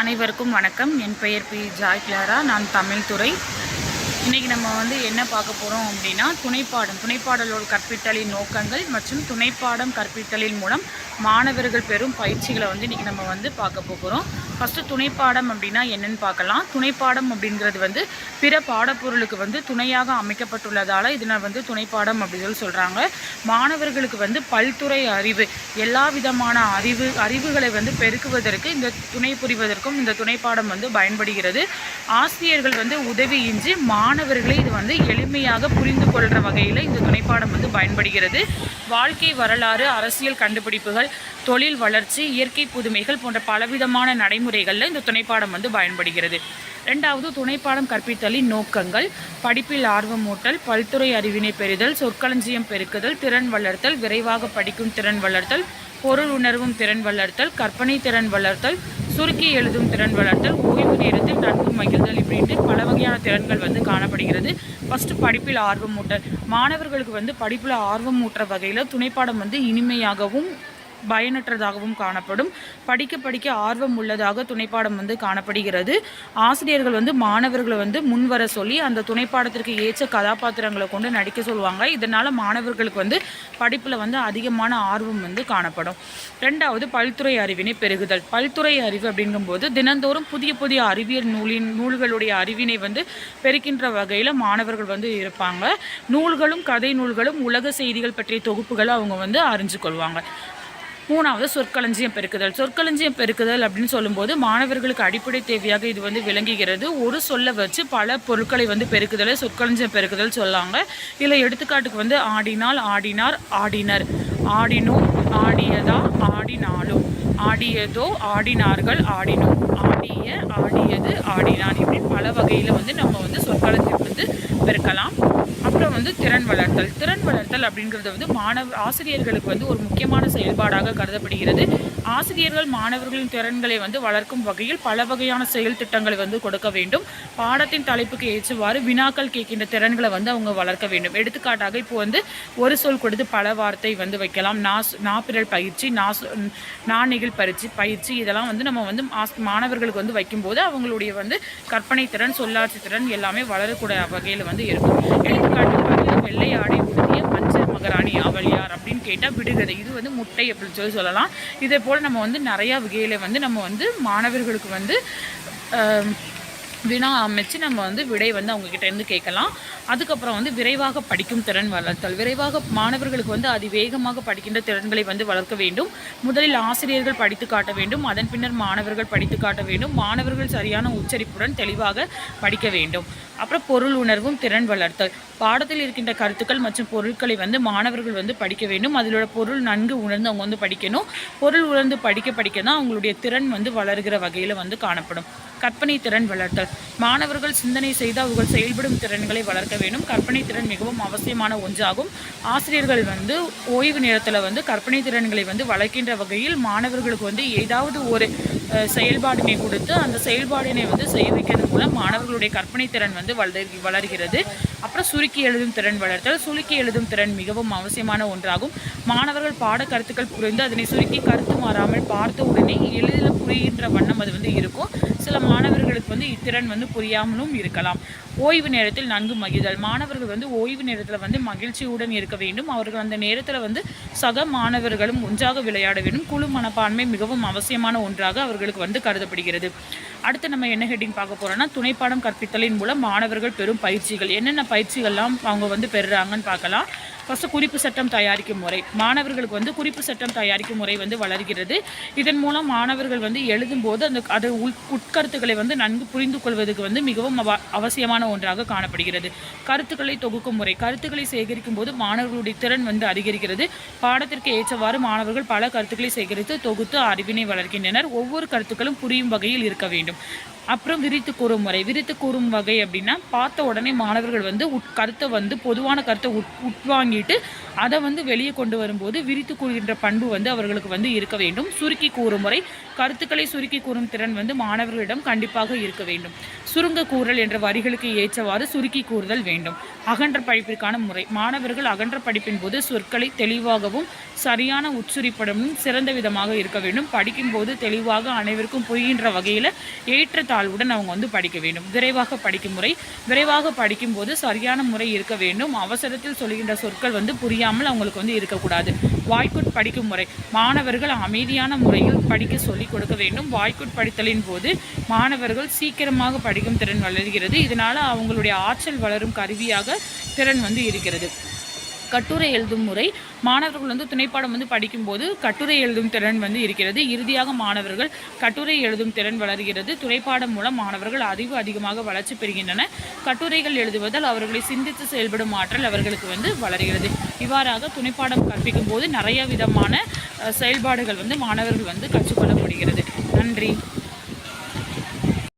அனைவருக்கும் வணக்கம். என் பெயர் பி. Joy Clara. நான் தமிழ் துறை. இன்றைக்கி நம்ம வந்து என்ன பார்க்க போகிறோம் அப்படின்னா துணைப்பாடம் துணைப்பாடலோட கற்பித்தலின் நோக்கங்கள் மற்றும் துணைப்பாடம் கற்பித்தலின் மூலம் மாணவர்கள் பெறும் பயிற்சிகளை வந்து இன்றைக்கி நம்ம வந்து பார்க்க போகிறோம் ஃபஸ்ட்டு துணைப்பாடம் அப்படின்னா என்னென்னு பார்க்கலாம். துணைப்பாடம் அப்படிங்கிறது வந்து பிற பாடப்பொருளுக்கு வந்து துணையாக அமைக்கப்பட்டுள்ளதால் இதனால் வந்து துணைப்பாடம் அப்படின்னு சொல்லி சொல்கிறாங்க மாணவர்களுக்கு வந்து பல்துறை அறிவு எல்லா விதமான அறிவு அறிவுகளை வந்து பெருக்குவதற்கு இந்த துணை புரிவதற்கும் இந்த துணைப்பாடம் வந்து பயன்படுகிறது. ஆசிரியர்கள் வந்து உதவியின்றி மாணவர்களை இது வந்து எளிமையாக புரிந்து கொள்கிற வகையில் இந்த துணைப்பாடம் வந்து பயன்படுகிறது. வாழ்க்கை வரலாறு அரசியல் கண்டுபிடிப்புகள் தொழில் வளர்ச்சி இயற்கை புதுமைகள் போன்ற பலவிதமான நடைமுறைகளில் இந்த துணைப்பாடம் வந்து பயன்படுகிறது. ரெண்டாவது துணைப்பாடம் கற்பித்தலின் நோக்கங்கள் படிப்பில் ஆர்வமூட்டல் பல்துறை அறிவினை பெறுதல் சொற்களஞ்சியம் பெருக்குதல் திறன் வளர்த்தல் விரைவாக படிக்கும் திறன் வளர்த்தல் பொருள் உணர்வும் திறன் வளர்த்தல் கற்பனை திறன் வளர்த்தல் சுருக்கி எழுதும் திறன் வளர்த்தல் ஓய்வு நேரத்தில் நன்கு மகிழ்தல் இப்படின்ட்டு பல வகையான திறன்கள் வந்து காணப்படுகிறது. ஃபஸ்ட்டு படிப்பில் ஆர்வமூட்டல். மாணவர்களுக்கு வந்து படிப்பில் ஆர்வமூட்டுற வகையில் துணைப்பாடம் வந்து இனிமையாகவும் பயனற்றதாகவும் காணப்படும். படிக்க படிக்க ஆர்வம் உள்ளதாக துணைப்பாடம் வந்து காணப்படுகிறது. ஆசிரியர்கள் வந்து மாணவர்களை வந்து முன்வர சொல்லி அந்த துணைப்பாடத்திற்கு ஏற்ற கதாபாத்திரங்களை கொண்டு நடிக்க சொல்லுவாங்க. இதனால் மாணவர்களுக்கு வந்து படிப்பில் வந்து அதிகமான ஆர்வம் வந்து காணப்படும். ரெண்டாவது பல்துறை அறிவினை பெருகுதல். பல்துறை அறிவு அப்படிங்கும்போது தினந்தோறும் புதிய புதிய அறிவியல் நூலின் நூல்களுடைய அறிவினை வந்து பெருக்கின்ற வகையில் மாணவர்கள் வந்து இருப்பாங்க. நூல்களும் கதை நூல்களும் உலக செய்திகள் பற்றிய தொகுப்புகளை அவங்க வந்து அறிஞ்சு கொள்வாங்க. மூணாவது சொற்களஞ்சியம் பெருக்குதல். சொற்களஞ்சியம் பெருக்குதல் அப்படின்னு சொல்லும்போது மாணவர்களுக்கு அடிப்படை தேவையாக இது வந்து விளங்குகிறது. ஒரு சொல்லை வச்சு பல பொருட்களை வந்து பெருக்குதலை சொற்களஞ்சியம் பெருக்குதல் சொல்லாங்க. இதில் எடுத்துக்காட்டுக்கு வந்து ஆடினால் ஆடினார் ஆடினர். ஆடினோம் ஆடியதா ஆடினாலும் ஆடியதோ ஆடினார்கள் ஆடினோம் ஆடிய ஆடியது ஆடினான். இப்படி பல வகையில் வந்து நம்ம வந்து சொற்களஞ்சியம் வந்து பெருக்கலாம். அப்புறம் வந்து திறன் வளர்த்தல். திறன் வளர்த்தல் அப்படிங்கிறது வந்து மாணவ ஆசிரியர்களுக்கு வந்து ஒரு முக்கியமான செயல்பாடாக கருதப்படுகிறது. ஆசிரியர்கள் மாணவர்களின் திறன்களை வந்து வளர்க்கும் வகையில் பல வகையான செயல் திட்டங்களை வந்து கொடுக்க வேண்டும். பாடத்தின் தலைப்புக்கு ஏற்றவாறு வினாக்கள் கேட்கின்ற திறன்களை வந்து அவங்க வளர்க்க வேண்டும். எடுத்துக்காட்டாக இப்போ வந்து ஒரு சொல் கொடுத்து பல வார்த்தை வந்து வைக்கலாம். நாஸ் நாப்பிரல் பயிற்சி நாஸ் நாணிகள் பயிற்சி பயிற்சி இதெல்லாம் வந்து நம்ம வந்து மாணவர்களுக்கு வந்து வைக்கும்போது அவங்களுடைய வந்து கற்பனை திறன் சொல்லாட்சி திறன் எல்லாமே வளரக்கூடிய வகையில் வந்து இருக்கும். எடுத்துக்காட்டு வந்து வெள்ளை ஆடை உடுத்திய பஞ்சர் மகராணி அவள் யார் அப்படின்னு கேட்டால் விடுகதை. இது வந்து முட்டை அப்படின்னு சொல்லி சொல்லலாம். இதே போல் நம்ம வந்து நிறையா வகையில் வந்து நம்ம வந்து மாணவர்களுக்கு வந்து வினா அமைச்சு நம்ம வந்து விடை வந்து அவங்கக்கிட்டேருந்து கேட்கலாம். அதுக்கப்புறம் வந்து விரைவாக படிக்கும் திறன் வளர்த்தல். விரைவாக மாணவர்களுக்கு வந்து அதிவேகமாக படிக்கின்ற திறன்களை வந்து வளர்க்க வேண்டும். முதலில் ஆசிரியர்கள் படித்து காட்ட வேண்டும். அதன் பின்னர் மாணவர்கள் படித்து காட்ட வேண்டும். மாணவர்கள் சரியான உச்சரிப்புடன் தெளிவாக படிக்க வேண்டும். அப்புறம் பொருள் உணர்வும் திறன் வளர்த்தல். பாடத்தில் இருக்கின்ற கருத்துக்கள் மற்றும் பொருட்களை வந்து மாணவர்கள் வந்து படிக்க வேண்டும். அதிலோட பொருள் நன்கு உணர்ந்து அவங்க வந்து படிக்கணும். பொருள் உணர்ந்து படிக்க படிக்க தான் அவங்களுடைய திறன் வந்து வளர்கிற வகையில் வந்து காணப்படும். கற்பனை திறன் வளர்த்தல். மாணவர்கள் சிந்தனை செய்து அவர்கள் செயல்படும் திறன்களை வளர்க்க வேண்டும். கற்பனை திறன் மிகவும் அவசியமான ஒன்றாகும். ஆசிரியர்கள் வந்து ஓய்வு நேரத்தில் வந்து கற்பனை திறன்களை வந்து வளர்க்கின்ற வகையில் மாணவர்களுக்கு வந்து ஏதாவது ஒரு செயல்பாடினை கொடுத்து அந்த செயல்பாடினை வந்து செய்ய வைக்கிறது மூலம் மாணவர்களுடைய கற்பனை திறன் வந்து வளர் வளர்கிறது. அப்புறம் சுருக்கி எழுதும் திறன் வளர்த்தல். சுருக்கி எழுதும் திறன் மிகவும் அவசியமான ஒன்றாகும். மாணவர்கள் பாட கருத்துக்கள் புரிந்து அதனை சுருக்கி கருத்து மாறாமல் பார்த்த உடனே எளிதில் புரிகின்ற வண்ணம் அது வந்து இருக்கும். சில மாணவர்களுக்கு வந்து இத்திறன் வந்து புரியாமலும் இருக்கலாம். ஓய்வு நேரத்தில் நன்கு மகிழ்தல். மாணவர்கள் வந்து ஓய்வு நேரத்தில் வந்து மகிழ்ச்சியுடன் இருக்க வேண்டும். அவர்கள் அந்த நேரத்தில் வந்து சக மாணவர்களும் ஒன்றாக விளையாட வேண்டும். குழு மனப்பான்மை மிகவும் அவசியமான ஒன்றாக அவர்களுக்கு வந்து கருதப்படுகிறது. அடுத்து நம்ம என்ன ஹெட்டிங் பார்க்க போகிறோம்னா துணைப்பாடம் கற்பித்தலின் மூலம் மாணவர்கள் பெறும் பயிற்சிகள். என்னென்ன பயிற்சிகள்லாம் அவங்க வந்து பெறுறாங்கன்னு பார்க்கலாம். ஃபஸ்ட்டு குறிப்பு சட்டம் தயாரிக்கும் முறை. மாணவர்களுக்கு வந்து குறிப்பு சட்டம் தயாரிக்கும் முறை வந்து வளர்கிறது. இதன் மூலம் மாணவர்கள் வந்து எழுதும்போது அந்த அது உள் உட்கருத்துக்களை வந்து நன்கு புரிந்து கொள்வதற்கு வந்து மிகவும் அவ அவசியமான ஒன்றாக காணப்படுகிறது. கருத்துக்களை தொகுக்கும் முறை. கருத்துக்களை சேகரிக்கும் போது மாணவர்களுடைய திறன் வந்து அதிகரிக்கிறது. பாடத்திற்கு ஏற்றவாறு மாணவர்கள் பல கருத்துக்களை சேகரித்து தொகுத்து அறிவினை வளர்க்கின்றனர். ஒவ்வொரு கருத்துக்களும் புரியும் வகையில் இருக்க வேண்டும். அப்புறம் விரித்து கூறும் முறை. விரித்து கூறும் வகை அப்படின்னா பார்த்த உடனே மாணவர்கள் வந்து உட் கருத்தை வந்து பொதுவான கருத்தை உட் உட்வாங்கிட்டு அதை வந்து வெளியே கொண்டு வரும்போது விரித்து கூறுகின்ற பண்பு வந்து அவர்களுக்கு வந்து இருக்க வேண்டும். சுருக்கி கூறும் முறை கருத்துக்களை சுருக்கி கூறும் திறன் வந்து மாணவர்களிடம் கண்டிப்பாக இருக்க வேண்டும். சுருங்க கூறல் என்ற வரிகளுக்கு ஏற்றவாறு சுருக்கி கூறுதல் வேண்டும். அகன்ற படிப்பிற்கான முறை மாணவர்கள் அகன்ற படிப்பின் போது சொற்களை தெளிவாகவும் சரியான உச்சுரிப்படமும் சிறந்த விதமாக இருக்க வேண்டும். படிக்கும்போது தெளிவாக அனைவருக்கும் புரிகின்ற வகையில் ஏற்றத்தாழ்வுடன் அவங்க வந்து படிக்க வேண்டும். விரைவாக படிக்கும் முறை விரைவாக படிக்கும்போது சரியான முறை இருக்க வேண்டும். அவசரத்தில் சொல்கின்ற சொற்கள் வந்து புரியாமல் அவங்களுக்கு வந்து இருக்கக்கூடாது. வாய்க்குட் படிக்கும் முறை. மாணவர்கள் அமைதியான முறையில் படிக்க சொல்லிக் கொடுக்க வேண்டும். வாய்க்குட் படித்தலின் போது மாணவர்கள் சீக்கிரமாக படிக்கும் திறன் வளர்கிறது. இதனால் அவங்களுடைய ஆற்றல் வளரும் கருவியாக திறன் வந்து இருக்கிறது. கட்டுரை எழுதும் முறை. மாணவர்கள் வந்து துணைப்பாடம் வந்து படிக்கும்போது கட்டுரை எழுதும் திறன் வந்து இருக்கிறது. இறுதியாக மாணவர்கள் கட்டுரை எழுதும் திறன் வளர்கிறது. துணைப்பாடம் மூலம் மாணவர்கள் அறிவு அதிகமாக வளர்ச்சி பெறுகின்றன. கட்டுரைகள் எழுதுவதால் அவர்களை சிந்தித்து செயல்படும் ஆற்றல் அவர்களுக்கு வந்து வளர்கிறது. இவ்வாறாக துணைப்பாடம் கற்பிக்கும் போது நிறைய விதமான செயல்பாடுகள் வந்து மாணவர்கள் வந்து கற்றுக்கொள்ள முடிகிறது நன்றி.